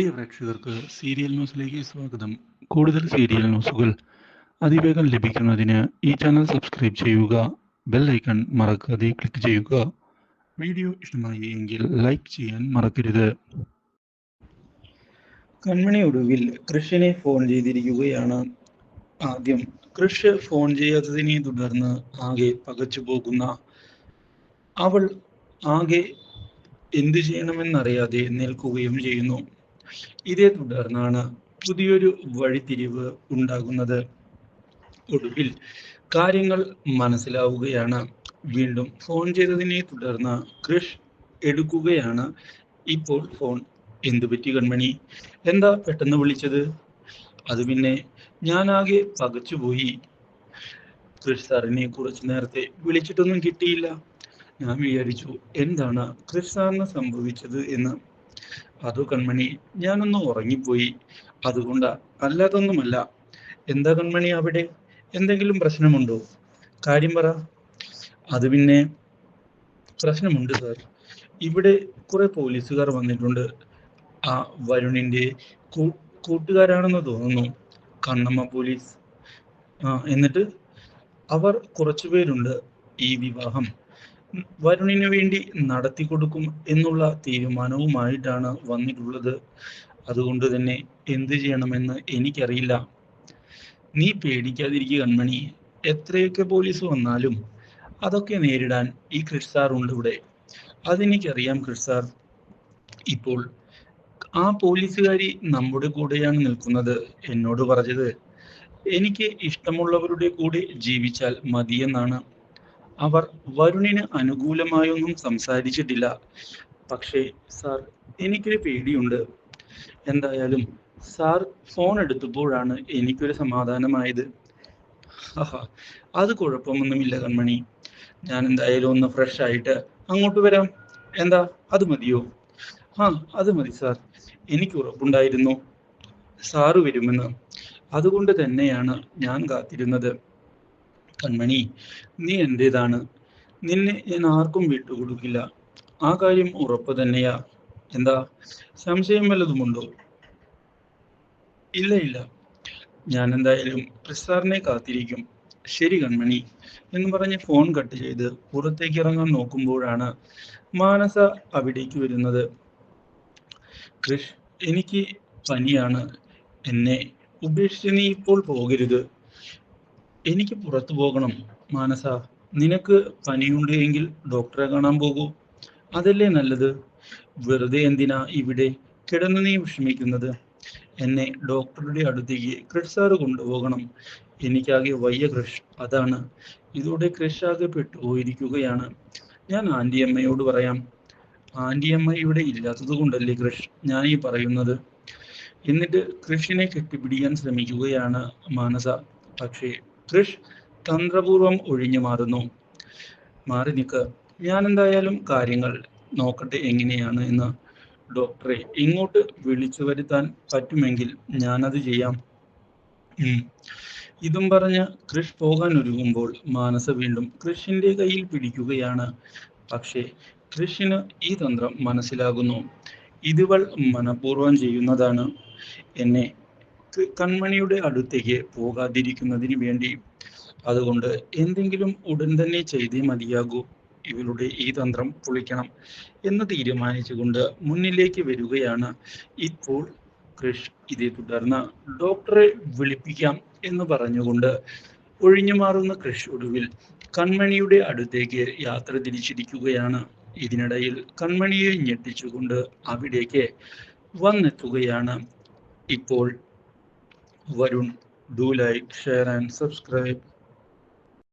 പ്രിയ പ്രേക്ഷകർക്ക് സീരിയൽ ന്യൂസിലേക്ക് സ്വാഗതം. കൂടുതൽ സീരിയൽ ന്യൂസുകൾ അതിവേഗം ലഭിക്കുന്നതിന് ഈ ചാനൽ സബ്സ്ക്രൈബ് ചെയ്യുക ബെൽ ഐക്കൺ മറക്കാതെ ക്ലിക്ക് ചെയ്യുക. വീഡിയോ ഇഷ്ടമായി എങ്കിൽ ലൈക്ക് ചെയ്യാൻ മറക്കരുത്. കൺമണി ഒടുവിൽ കൃഷിനെ ഫോൺ ചെയ്തിരിക്കുകയാണ്. ആദ്യം കൃഷ് ഫോൺ ചെയ്യാത്തതിനെ തുടർന്ന് ആകെ പകച്ചു പോകുന്ന അവൾ ആകെ എന്തു ചെയ്യണമെന്നറിയാതെ നിൽക്കുകയും ചെയ്യുന്നു. ഇതേ തുടർന്നാണ് പുതിയൊരു വഴിത്തിരിവ് ഉണ്ടാകുന്നത്. ഒടുവിൽ കാര്യങ്ങൾ മനസ്സിലാവുകയാണ്. വീണ്ടും ഫോൺ ചെയ്തതിനെ തുടർന്ന് കൃഷ് എടുക്കുകയാണ്. ഇപ്പോൾ ഫോൺ എന്തു പറ്റി കൺമണി? എന്താ പെട്ടെന്ന് വിളിച്ചത്? അത് പിന്നെ ഞാനാകെ പകച്ചുപോയി. കൃഷ് സാറിനെ കുറച്ചു നേരത്തെ വിളിച്ചിട്ടൊന്നും കിട്ടിയില്ല. ഞാൻ വിചാരിച്ചു എന്താണ് കൃഷ് സാറിന് സംഭവിച്ചത് എന്ന് അതോ കൺമണി ഞാനൊന്ന് ഉറങ്ങിപ്പോയി. അതുകൊണ്ടാ അല്ലാതൊന്നുമല്ല. എന്താ കൺമണി അവിടെ? എന്തെങ്കിലും പ്രശ്നമുണ്ടോ? കാര്യം പറ. അത് പിന്നെ പ്രശ്നമുണ്ട് സാർ ഇവിടെ കുറെ പോലീസുകാർ വന്നിട്ടുണ്ട്. ആ വരുണിന്റെ കൂട്ടുകാരാണെന്ന് തോന്നുന്നു. കണ്ണമ്മ പോലീസ്. എന്നിട്ട് അവർ കുറച്ചുപേരുണ്ട് ഈ വിവാഹം. വരുണിന് വേണ്ടി നടത്തി കൊടുക്കും എന്നുള്ള തീരുമാനവുമായിട്ടാണ് വന്നിട്ടുള്ളത്. അതുകൊണ്ട് തന്നെ എന്ത് ചെയ്യണമെന്ന് എനിക്കറിയില്ല. നീ പേടിക്കാതിരിക്കുക കൺമണി. എത്രയൊക്കെ പോലീസ് വന്നാലും അതൊക്കെ നേരിടാൻ ഈ ക്രിസ് സാർ ഉണ്ട് ഇവിടെ. അതെനിക്കറിയാം ക്രിസ് ഇപ്പോൾ ആ പോലീസുകാരി നമ്മുടെ കൂടെയാണ് നിൽക്കുന്നത് എന്നോട് പറഞ്ഞത്. എനിക്ക് ഇഷ്ടമുള്ളവരുടെ കൂടെ ജീവിച്ചാൽ മതിയെന്നാണ്. അവർ വരുണിന് അനുകൂലമായൊന്നും സംസാരിച്ചിട്ടില്ല. പക്ഷേ സാർ എനിക്കൊരു പേടിയുണ്ട്. എന്തായാലും സാർ ഫോൺ എടുത്തപ്പോഴാണ് എനിക്കൊരു സമാധാനമായത്. അത് കുഴപ്പമൊന്നുമില്ല കൺമണി. ഞാൻ എന്തായാലും ഒന്ന് ഫ്രഷ് ആയിട്ട് അങ്ങോട്ട് വരാം. എന്താ അത് മതിയോ? ആ അത് മതി സാർ എനിക്ക് ഉറപ്പുണ്ടായിരുന്നു. സാറ് വരുമെന്ന്. അതുകൊണ്ട് തന്നെയാണ് ഞാൻ കാത്തിരുന്നത്. കൺമണി നീ എന്റേതാണ് നിന്നെ ഞാൻ ആർക്കും വിട്ടുകൊടുക്കില്ല. ആ കാര്യം ഉറപ്പ് തന്നെയാ. എന്താ? സംശയം വല്ലതുമുണ്ടോ? ഇല്ല ഇല്ല. ഞാൻ എന്തായാലും പ്രസാറിനെ കാത്തിരിക്കും. ശരി കൺമണി എന്ന് പറഞ്ഞ് ഫോൺ കട്ട് ചെയ്ത് പുറത്തേക്ക് ഇറങ്ങാൻ നോക്കുമ്പോഴാണ് മാനസ അവിടേക്ക് വരുന്നത്. കൃഷ് എനിക്ക് പനിയാണ്. എന്നെ ഉപേക്ഷിച്ച് നീ ഇപ്പോൾ പോകരുത്. എനിക്ക് പുറത്തു പോകണം മാനസ. നിനക്ക് പനിയുണ്ട് എങ്കിൽ ഡോക്ടറെ കാണാൻ പോകൂ. അതല്ലേ നല്ലത്? വെറുതെ എന്തിനാ ഇവിടെ കിടന്ന് നീ വിഷമിക്കുന്നത്? എന്നെ ഡോക്ടറുടെ അടുത്തേക്ക് സാറ് കൊണ്ടുപോകണം. എനിക്കാകെ വയ്യ കൃഷ് അതാണ്. ഇതോടെ കൃഷാകെ ആകെ പെട്ടുപോയിരിക്കുകയാണ്. ഞാൻ ആന്റിയമ്മയോട് പറയാം. ആന്റിയമ്മ ഇവിടെ ഇല്ലാത്തത് കൊണ്ടല്ലേ കൃഷ് ഞാൻ ഈ പറയുന്നത്. എന്നിട്ട് കൃഷിനെ കെട്ടിപ്പിടിക്കാൻ ശ്രമിക്കുകയാണ് മാനസ. പക്ഷേ കൃഷ് തന്ത്രപൂർവം ഒഴിഞ്ഞു മാറുന്നു. മാറി നിക്ക് ഞാൻ എന്തായാലും കാര്യങ്ങൾ നോക്കട്ടെ എങ്ങനെയാണ് എന്ന് ഡോക്ടറെ ഇങ്ങോട്ട് വിളിച്ചു വരുത്താൻ പറ്റുമെങ്കിൽ ഞാനത് ചെയ്യാം. ഇതും പറഞ്ഞ് കൃഷ് പോകാൻ ഒരുങ്ങുമ്പോൾ മാനസ വീണ്ടും കൃഷിന്റെ കയ്യിൽ പിടിക്കുകയാണ്. പക്ഷേ കൃഷിന് ഈ തന്ത്രം മനസ്സിലാകുന്നു. ഇതിവൾ മനഃപൂർവം ചെയ്യുന്നതാണ്. എന്നെ കൺമണിയുടെ അടുത്തേക്ക് പോകാതിരിക്കുന്നതിന് വേണ്ടി അതുകൊണ്ട് എന്തെങ്കിലും ഉടൻ തന്നെ ചെയ്തേ മതിയാകൂ. ഇവളുടെ ഈ തന്ത്രം പൊളിക്കണം എന്ന് തീരുമാനിച്ചുകൊണ്ട് മുന്നിലേക്ക് വരികയാണ് ഇപ്പോൾ കൃഷ്. ഇതേ തുടർന്ന് ഡോക്ടറെ വിളിപ്പിക്കാം എന്ന് പറഞ്ഞുകൊണ്ട് ഒഴിഞ്ഞു മാറുന്ന കൃഷ് ഒടുവിൽ കൺമണിയുടെ അടുത്തേക്ക് യാത്ര തിരിച്ചിരിക്കുകയാണ്. ഇതിനിടയിൽ കൺമണിയെ ഞെട്ടിച്ചുകൊണ്ട് അവിടേക്ക് വന്നെത്തുകയാണ് ഇപ്പോൾ Varun. Do like, share and subscribe.